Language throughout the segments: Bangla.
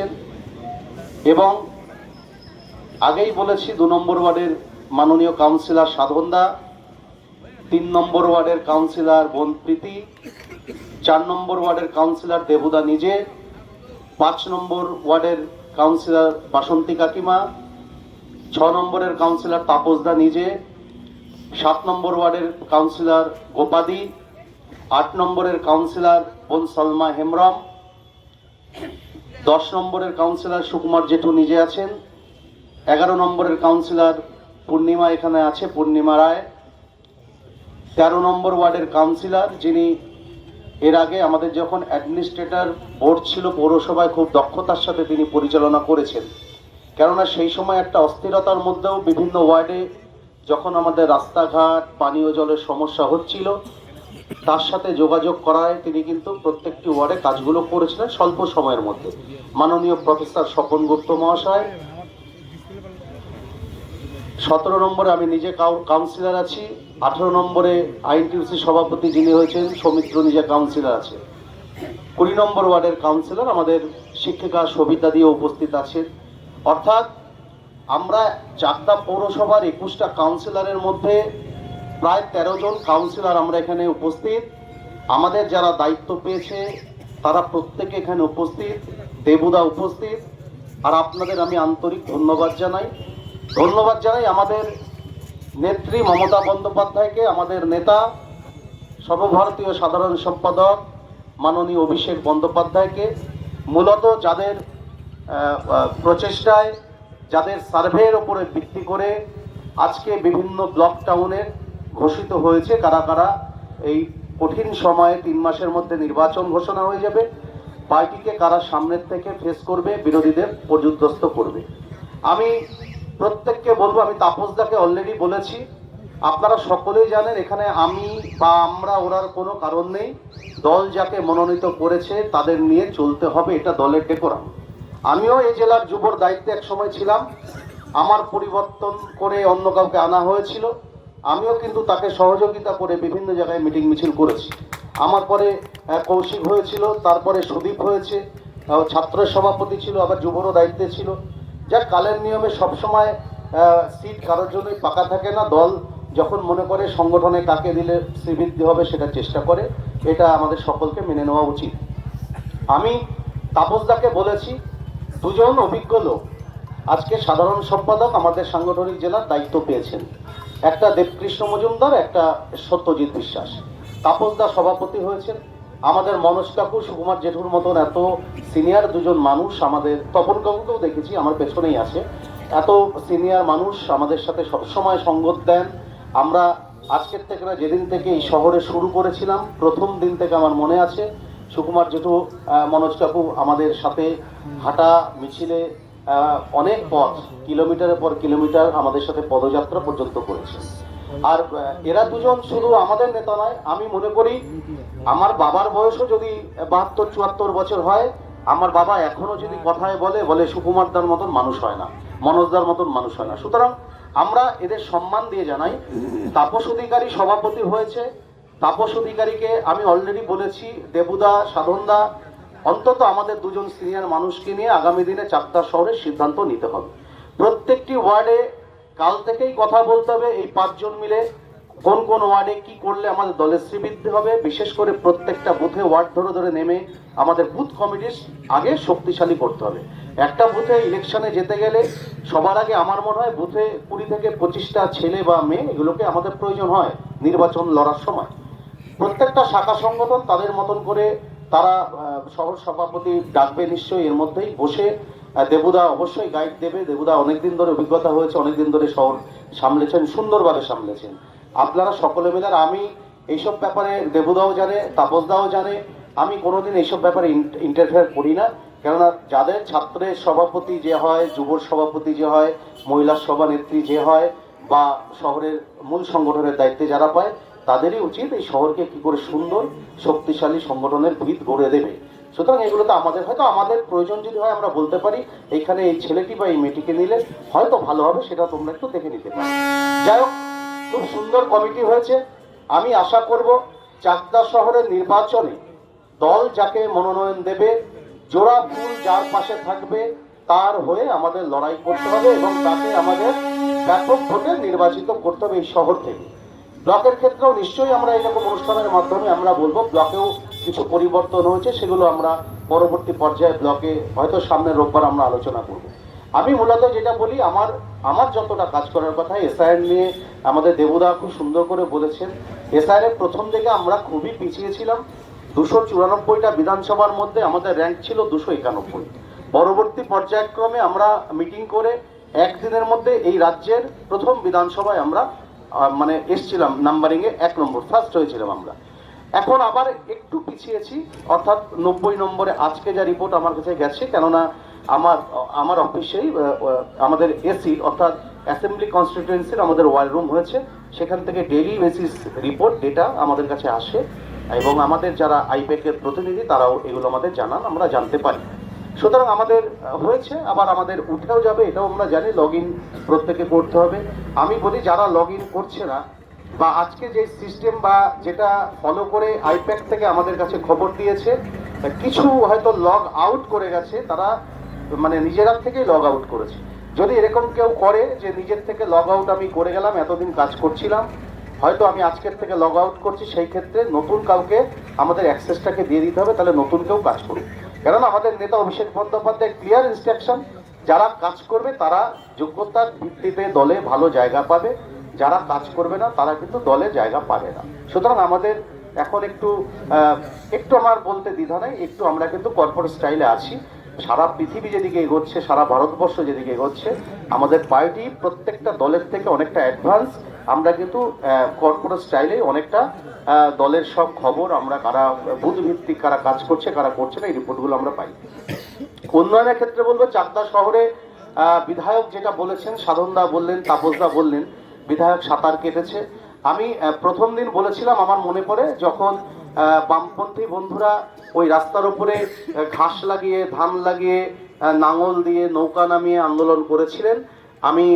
পেয়েছেন এবং আগেই বলেছি, দু নম্বর ওয়ার্ডের মাননীয় কাউন্সিলর সাধনদা তিন নম্বর ওয়ার্ডের কাউন্সিলর বনপ্রীতি, চার নম্বর ওয়ার্ডের কাউন্সিলর দেবুদা নিজে, পাঁচ নম্বর ওয়ার্ডের কাউন্সিলর বাসন্তী কাকিমা, ছ নম্বরের কাউন্সিলর তাপসদা নিজে, সাত নম্বর ওয়ার্ডের কাউন্সিলর গোপাদি, আট নম্বরের কাউন্সিলর বোন সলমা হেমরম দশ নম্বরের কাউন্সিলর সুকুমার জেঠু নিজে আছেন। এগারো নম্বরের কাউন্সিলর পূর্ণিমা এখানে আছে, পূর্ণিমা রায়। তেরো নম্বর ওয়ার্ডের কাউন্সিলর যিনি এর আগে আমাদের যখন অ্যাডমিনিস্ট্রেটর বোর্ড ছিল, পৌরসভায় খুব দক্ষতার সাথে তিনি পরিচালনা করেছেন। কেননা সেই সময় একটা অস্থিরতার মধ্যেও বিভিন্ন ওয়ার্ডে যখন আমাদের রাস্তাঘাট, পানীয় জলের সমস্যা হচ্ছিল তার সাথে যোগাযোগ করায় তিনি কিন্তু প্রত্যেকটি ওয়ার্ডে কাজগুলো করেছিলেন স্বল্প সময়ের মধ্যে। মাননীয় প্রফেসর স্বপন গুপ্ত মহাশয়, সতেরো নম্বরে আমি নিজে কাউ- কাউন্সিলর আছি, আঠেরো নম্বরে আইনটিউসি সভাপতি যিনি হয়েছেন, সৌমিত্র নিজে কাউন্সিলর আছে। কুড়ি নম্বর ওয়ার্ডের কাউন্সিলর আমাদের শিক্ষিকা সবিতা দিয়ে উপস্থিত আছেন। অর্থাৎ আমরা চাকদা পৌরসভার একুশটা কাউন্সিলরের মধ্যে প্রায় তেরো জন কাউন্সিলর আমরা এখানে উপস্থিত। আমাদের যারা দায়িত্ব পেয়েছে, তারা প্রত্যেকে এখানে উপস্থিত। দেবুদা উপস্থিত। আর আপনাদের আমি আন্তরিক ধন্যবাদ জানাই। ধন্যবাদ জানাই আমাদের নেত্রী মমতা বন্দ্যোপাধ্যায়কে, আমাদের নেতা, সর্বভারতীয় সাধারণ সম্পাদক মাননীয় অভিষেক বন্দ্যোপাধ্যায়কে। মূলত যাদের প্রচেষ্টায়, যাদের সার্ভের ওপরে ভিত্তি করে আজকে বিভিন্ন ব্লক টাউনে ঘোষিত হয়েছে, কারা কারা এই কঠিন সময়ে তিন মাসের মধ্যে নির্বাচন ঘোষণা হয়ে যাবে, পার্টিকে কারা সামনের থেকে ফেস করবে, বিরোধীদের পর্যুদস্ত করবে। আমি প্রত্যেককে বলব, আমি তাপসদাকে অলরেডি বলেছি, আপনারা সকলেই জানেন, এখানে আমি বা আমরা ওরার কোনো কারণ নেই, দল যাকে মনোনীত করেছে, তাদের নিয়ে চলতে হবে, এটা দলের ডেকোরাম আমিও এই জেলার যুবর দায়িত্বে এক সময় ছিলাম, আমার পরিবর্তন করে অন্য কাউকে আনা হয়েছিল আমিও কিন্তু তাকে সহযোগিতা করে বিভিন্ন জায়গায় মিটিং মিছিল করেছি। আমার পরে কৌশিক হয়েছিল তারপরে সুদীপ হয়েছে ছাত্রের সভাপতি ছিল, আবার যুবরও দায়িত্বে ছিল। যা কালের নিয়মে সবসময় সিট কারোর জন্যই পাকা থাকে না, দল যখন মনে করে সংগঠনে কাকে দিলে শ্রীবৃদ্ধি হবে সেটা চেষ্টা করে, এটা আমাদের সকলকে মেনে নেওয়া উচিত। আমি তাপসদাকে বলেছি, দুজন অভিজ্ঞ লোক, আজকে সাধারণ সম্পাদক আমাদের সাংগঠনিক জেলার দায়িত্ব পেয়েছেন। একটা দেবকৃষ্ণ মজুমদার, একটা সত্যজিৎ বিশ্বাস। তাপসদা সভাপতি হয়েছেন। আমাদের মনোজ কাকু সুকুমার জেঠুর মতন এত সিনিয়র দুজন মানুষ আমাদের তপন কাকুকেও দেখেছি, আমার পেছনেই আছে। এত সিনিয়র মানুষ আমাদের সাথে সবসময় সঙ্গত দেন। আমরা আজকের থেকে না, যেদিন থেকে এই শহরে শুরু করেছিলাম, প্রথম দিন থেকে আমার মনে আছে, সুকুমার জেঠু মনোজ কাকু আমাদের সাথে হাঁটা, মিছিলে অনেক পথ, কিলোমিটারের পর কিলোমিটার আমাদের সাথে পদযাত্রা পর্যন্ত করেছে। আর এরা দুজন শুধু আমাদের নেতা নয়, আমি মনে করি আমার বাবার বয়সও যদি বাহাত্তর, চুয়াত্তর বছর হয়, আমার বাবা এখনও যদি কথায় বলে বলে সুকুমারদার মতন মানুষ হয় না, মনোজদার মতন মানুষ হয় না। সুতরাং আমরা এদের সম্মান দিয়ে জানাই, তাপস অধিকারী সভাপতি হয়েছে, তাপস অধিকারীকে আমি অলরেডি বলেছি, দেবুদা, সাধনদা অন্তত আমাদের দুজন সিনিয়র মানুষকে নিয়ে আগামী দিনে চাকদা শহরের সিদ্ধান্ত নিতে হবে। প্রত্যেকটি ওয়ার্ডে কাল থেকেই কথা বলতে হবে, এই পাঁচজন মিলে কোন কোন ওয়ার্ডে কি করলে আমাদের দলের শ্রীবৃদ্ধি হবে। বিশেষ করে প্রত্যেকটা বুথে ওয়ার্ড ধরে ধরে নেমে আমাদের বুথ কমিটির আগে শক্তিশালী করতে হবে। একটা বুথে ইলেকশনে যেতে গেলে সবার আগে আমার মনে হয় বুথে কুড়ি থেকে পঁচিশটা ছেলে বা মেয়ে এগুলোকে আমাদের প্রয়োজন হয় নির্বাচন লড়ার সময়। প্রত্যেকটা শাখা সংগঠন তাদের মতন করে তারা শহর সভাপতি ডাকবে নিশ্চয়ই এর মধ্যেই। বসে দেবুদা অবশ্যই গাইড দেবে। দেবুদা অনেকদিন ধরে অভিজ্ঞতা হয়েছে, অনেকদিন ধরে শহর সামলেছেন, সুন্দরভাবে সামলেছেন। আপনারা সকলে মিলে আমি এইসব ব্যাপারে দেবুদাও জানে, তাপসদাও জানে। আমি কোনোদিন এইসব ব্যাপারে ইন্টারফেয়ার করি না। কেননা যাদের ছাত্রের সভাপতি যে হয় যুবর সভাপতি যে হয়, মহিলা সভানেত্রী যে হয়, বা শহরের মূল সংগঠনের দায়িত্বে যারা পায় তাদেরই উচিত এই শহরকে কি করে সুন্দর, শক্তিশালী সংগঠনের ভিত গড়ে দেবে। সুতরাং এগুলো তো আমাদের, হয়তো আমাদের প্রয়োজন যদি হয় আমরা বলতে পারি, এইখানে এই ছেলেটি বা এই মেয়েটিকে নিলে হয়তো ভালো হবে, সেটা তোমরা একটু দেখে নিতে পারো। যাই হোক, খুব সুন্দর কমিটি হয়েছে। আমি আশা করব চাকদা শহরের নির্বাচনে দল যাকে মনোনয়ন দেবে, জোড়া ফুল যার পাশে থাকবে, তার হয়ে আমাদের লড়াই করতে হবে এবং তাকে আমাদের ব্যাপক ভোটে নির্বাচিত করতে হবে এই শহর থেকে। ব্লকের ক্ষেত্রেও নিশ্চয়ই আমরা এরকম অনুষ্ঠানের মাধ্যমে আমরা বলব, ব্লকেও কিছু পরিবর্তন হয়েছে, সেগুলো আমরা পরবর্তী পর্যায়ে ব্লকে হয়তো সামনের রোববার আমরা আলোচনা করব। আমি মূলত যেটা বলি, আমার আমার যতটা কাজ করার কথা, এসআইআর নিয়ে আমাদের দেবুদা খুব সুন্দর করে বলেছেন। এসআইআর প্রথম দিকে আমরা খুবই পিছিয়ে ছিলাম। দুশো চুরানব্বইটা বিধানসভার মধ্যে আমাদের র্যাঙ্ক ছিল দুশো একানব্বই। পরবর্তী পর্যায়ক্রমে আমরা মিটিং করে একদিনের মধ্যে এই রাজ্যের প্রথম বিধানসভায় আমরা মানে এসছিলাম নাম্বারিংয়ে এক নম্বর ফার্স্ট হয়েছিলাম আমরা। এখন আবার একটু পিছিয়েছি, অর্থাৎ নব্বই নম্বরে আজকে যা রিপোর্ট আমার কাছে গেছে, কেননা আমার আমার অফিসেই আমাদের এসি অর্থাৎ অ্যাসেম্বলি কনস্টিটিউয়েন্সির আমাদের ওয়ার রুম হয়েছে। সেখান থেকে ডেইলি বেসিস রিপোর্ট ডেটা আমাদের কাছে আসে এবং আমাদের যারা আইপ্যাকের প্রতিনিধি, তারাও এগুলো আমাদের জানান, আমরা জানতে পারি। সুতরাং আমাদের হয়েছে, আবার আমাদের উঠেও যাবে, এটাও আমরা জানি লগ ইন প্রত্যেকে করতে হবে। আমি বলি, যারা লগ ইন করছে না, বা আজকে যে সিস্টেম বা যেটা ফলো করে আইপ্যাক থেকে আমাদের কাছে খবর দিয়েছে কিছু হয়তো লগ আউট করে গেছে, তারা মানে নিজেরা থেকেই লগ আউট করেছে। যদি এরকম কেউ করে যে নিজের থেকে লগ আউট আমি করে গেলাম, এতদিন কাজ করছিলাম, হয়তো আমি আজকের থেকে লগ আউট করছি, সেই ক্ষেত্রে নতুন কাউকে আমাদের অ্যাক্সেসটাকে দিয়ে দিতে হবে, তাহলে নতুন কেউ কাজ করুক কেননা আমাদের নেতা অভিষেক বন্দ্যোপাধ্যায় ক্লিয়ার ইনস্ট্রাকশন যারা কাজ করবে তারা যোগ্যতার ভিত্তিতে দলে ভালো জায়গা পাবে। যারা কাজ করবে না, তারা কিন্তু দলে জায়গা পাবে না। সুতরাং আমাদের এখন একটু একটু আমার বলতে দ্বিধা নেই, একটু আমরা কিন্তু কর্পোরেট স্টাইলে আছি। সারা পৃথিবী যেদিকে এগোচ্ছে, সারা ভারতবর্ষ যেদিকে এগোচ্ছে, আমাদের পার্টি প্রত্যেকটা দলের থেকে অনেকটা অ্যাডভান্স আমরা কিন্তু কর্পোরেট স্টাইলে অনেকটা দলের সব খবর আমরা কারা বুথ ভিত্তিক কারা কাজ করছে, কারা করছে না, এই রিপোর্টগুলো আমরা পাই। উন্নয়নের ক্ষেত্রে বলব, চাকদা শহরে বিধায়ক যেটা বলেছেন সাধনদা বললেন তাপসদা বললেন, বিধায়ক সাঁতার কেটেছে। আমি প্রথম দিন বলেছিলাম, আমার মনে পড়ে, যখন বামপন্থী বন্ধুরা ওই রাস্তার উপরে ঘাস লাগিয়ে, ধান লাগিয়ে নাঙল দিয়ে নৌকা নামিয়ে আন্দোলন করেছিলেন আমি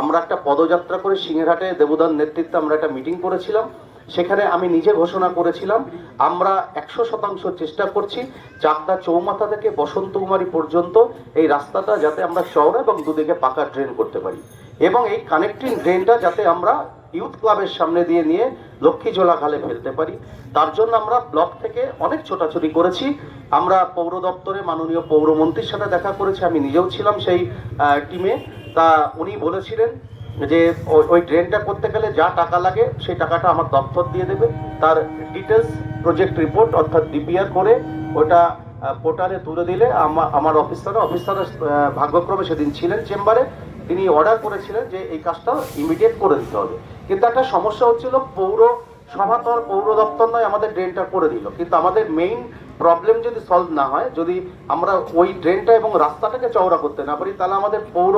আমরা একটা পদযাত্রা করে সিংহেরহাটে দেবদান নেতৃত্বে আমরা একটা মিটিং করেছিলাম। সেখানে আমি নিজে ঘোষণা করেছিলাম, আমরা একশো শতাংশ চেষ্টা করছি চাকদা চৌমাথা থেকে বসন্ত কুমারী পর্যন্ত এই রাস্তাটা যাতে আমরা চওড়া এবং দুদিকে পাকা ড্রেন করতে পারি। এবং এই কানেক্টিং ড্রেনটা যাতে আমরা ইউথ ক্লাবের সামনে দিয়ে নিয়ে লক্ষ্মীজোলা খালে ফেলতে পারি। তার জন্য আমরা ব্লক থেকে অনেক ছোটাছুটি করেছি। আমরা পৌর দপ্তরে মাননীয় পৌরমন্ত্রীর সাথে দেখা করেছি, আমি নিজেও ছিলাম সেই টিমে তা উনি বলেছিলেন যে ওই- ড্রেনটা করতে গেলে যা টাকা লাগে সেই টাকাটা আমার দপ্তর দিয়ে দেবে। তার ডিটেলস প্রজেক্ট রিপোর্ট অর্থাৎ ডিপিআর করে ওটা পোর্টালে তুলে দিলে আমা- আমার অফিসার অফিসার ভাগ্যক্রমে সেদিন ছিলেন চেম্বারে। তিনি অর্ডার করেছিলেন যে এই কাজটা ইমিডিয়েট করে দিতে হবে। কিন্তু একটা সমস্যা হচ্ছিল, পৌর সভা তো আর পৌর দপ্তর নয়, আমাদের ড্রেনটা করে দিল। কিন্তু আমাদের মেইন প্রবলেম যদি সলভ না হয়, যদি আমরা ওই ড্রেনটা এবং রাস্তাটাকে চওড়া করতে না পারি, তাহলে আমাদের পৌর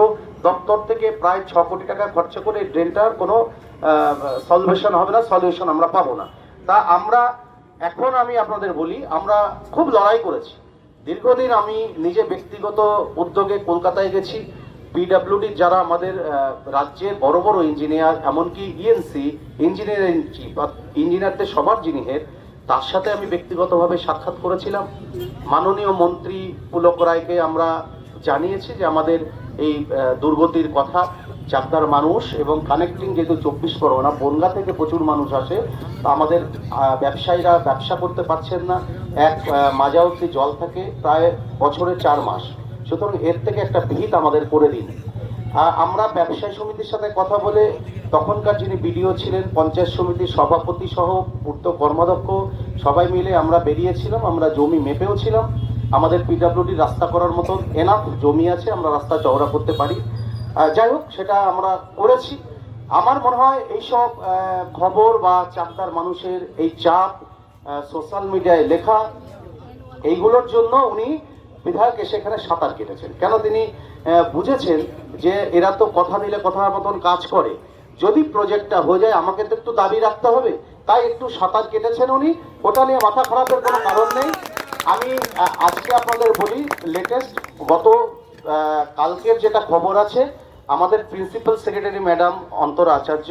দপ্তর থেকে প্রায় ছ কোটি টাকা খরচা করে এই ড্রেনটার কোনো সলভেশন হবে না সলিউশন আমরা পাবো না। তা আমরা, এখন আমি আপনাদের বলি, আমরা খুব লড়াই করেছি। দীর্ঘদিন আমি নিজে ব্যক্তিগত উদ্যোগে কলকাতায় গেছি। পিডাব্লিউডি যারা আমাদের রাজ্যের বড় বড় ইঞ্জিনিয়ার এমনকি ইএনসি ইঞ্জিনিয়ারিং চিফ ইঞ্জিনিয়ারদের সবার যিনি তার সাথে আমি ব্যক্তিগতভাবে সাক্ষাৎ করেছিলাম। মাননীয় মন্ত্রী পুলক রায়কে আমরা জানিয়েছি যে আমাদের এই দুর্গতির কথা, চাকদার মানুষ এবং কানেক্টিং যেহেতু চব্বিশ পরগনা, বনগা থেকে প্রচুর মানুষ আসে, তা আমাদের ব্যবসায়ীরা ব্যবসা করতে পারছেন না। এক মাজা জল থাকে প্রায় বছরে চার মাস। সুতরাং এর থেকে একটা ভিত আমাদের করে দিন। আমরা ব্যবসায়ী সমিতির সাথে কথা বলে তখনকার যিনি বিডিও ছিলেন, পঞ্চায়েত সমিতির সভাপতি সহ পূর্ত কর্মাধ্যক্ষ, সবাই মিলে আমরা বেরিয়েছিলাম, আমরা জমি মেপেও ছিলাম। আমাদের পিডাব্লিউডি রাস্তা করার মতন এনাফ জমি আছে, আমরা রাস্তা চওড়া করতে পারি। যাই হোক, সেটা আমরা করেছি। আমার মনে হয় এইসব খবর বা চাকদার মানুষের এই চাপ সোশ্যাল মিডিয়ায় লেখা, এইগুলোর জন্য উনি বিধায়ক এসে এখানে সাঁতার কেটেছেন। কেন তিনি বুঝেছেন যে এরা তো কথা দিলে কথার মতন কাজ করে। যদি প্রজেক্টটা হয়ে যায়, আমাকে তো একটু দাবি রাখতে হবে। তাই একটু সাঁতার কেটেছেন উনি। ওটা নিয়ে মাথা খারাপের কোনো কারণ নেই। আমি আজকে আপনাদের বলি লেটেস্ট গত কালকের যেটা খবর আছে, আমাদের প্রিন্সিপাল সেক্রেটারি ম্যাডাম অন্তর আচার্য,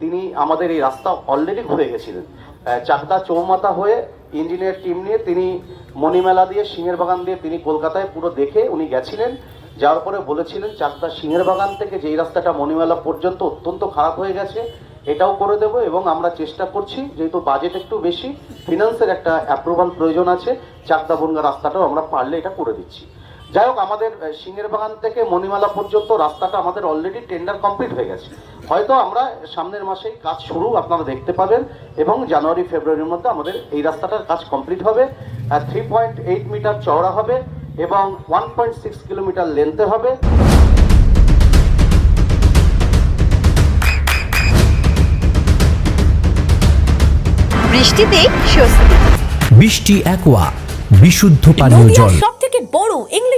তিনি আমাদের এই রাস্তা অলরেডি ঘুরে গেছিলেন। চাকদা চৌমাথা হয়ে ইঞ্জিনিয়ার টিম নিয়ে তিনি মণিমেলা দিয়ে, সিংহের বাগান দিয়ে তিনি কলকাতায় পুরো দেখে উনি গেছিলেন। যাওয়ার পরে বলেছিলেন, চাকদা সিংহের বাগান থেকে যেই রাস্তাটা মণিমেলা পর্যন্ত অত্যন্ত খারাপ হয়ে গেছে, এটাও করে দেব এবং আমরা চেষ্টা করছি, যেহেতু বাজেট একটু বেশি ফিনান্সের একটা অ্যাপ্রুভাল প্রয়োজন আছে, চাকদা বনগা রাস্তাটাও আমরা পারলে এটা করে দিচ্ছি। যাই হোক আমাদের সিংহের বাগান থেকে মণিমালা পর্যন্ত রাস্তাটা আমাদের অলরেডি টেন্ডার কমপ্লিট হয়ে গেছে। হয়তো আমরা সামনের মাসেই কাজ শুরু আপনারা দেখতে পাবেন এবং জানুয়ারি ফেব্রুয়ারির মধ্যে আমাদের এই রাস্তাটার কাজ কমপ্লিট হবে। আর থ্রি পয়েন্ট এইট মিটার চওড়া হবে এবং ওয়ান পয়েন্ট সিক্স কিলোমিটার লেন্থে হবে। বৃষ্টিতে স্বস্তি। বৃষ্টি অ্যাকোয়া বিশুদ্ধ পানীয় জল। সব থেকে বড়